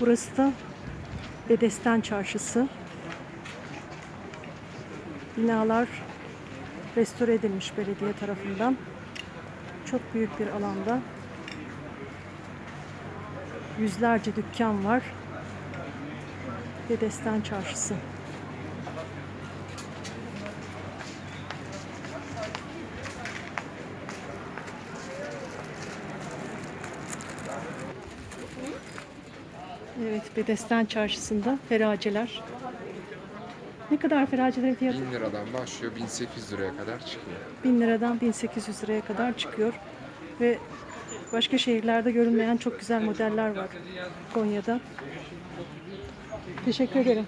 Burası da Bedesten Çarşısı. Binalar restore edilmiş belediye tarafından. Çok büyük bir alanda. Yüzlerce dükkan var. Bedesten Çarşısı. Evet, Bedesten Çarşısı'nda feraceler. Ne kadar feracelerin fiyatı? 1000 liradan başlıyor 1800 liraya kadar çıkıyor. 1000 liradan 1800 liraya kadar çıkıyor. Ve başka şehirlerde görünmeyen çok güzel modeller var Konya'da. Teşekkür ederim.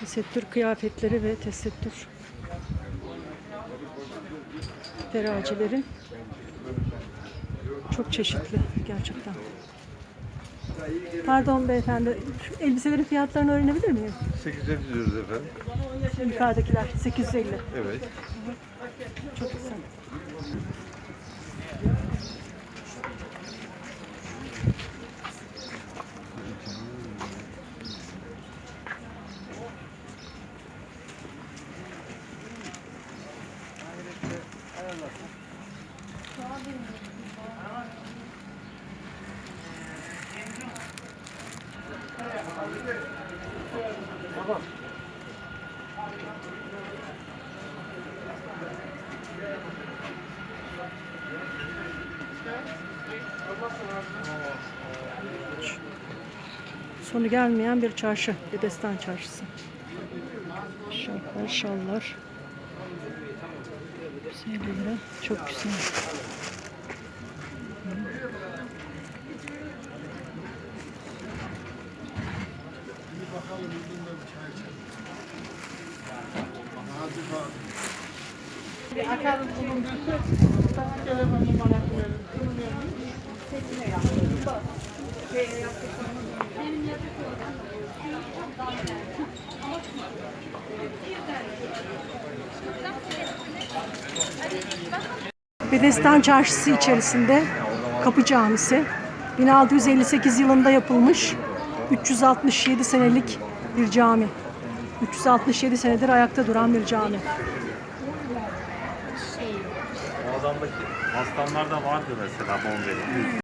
Tesettür kıyafetleri ve tesettür teracileri çok çeşitli gerçekten. Pardon beyefendi, şu elbiselerin fiyatlarını öğrenebilir miyim? 850 diyoruz efendim. Yukarıdakiler 850. Evet. Çok Sonu gelmeyen bir çarşı. Bedestan çarşısı. Şallar, şallar. 150 lira. Çok güzel. Bedestan Çarşısı içerisinde Kapı Camisi 1658 yılında yapılmış 367 senelik bir cami. 367 senedir ayakta duran bir cami. O adamdaki aslanlar da vardı mesela Bombeli.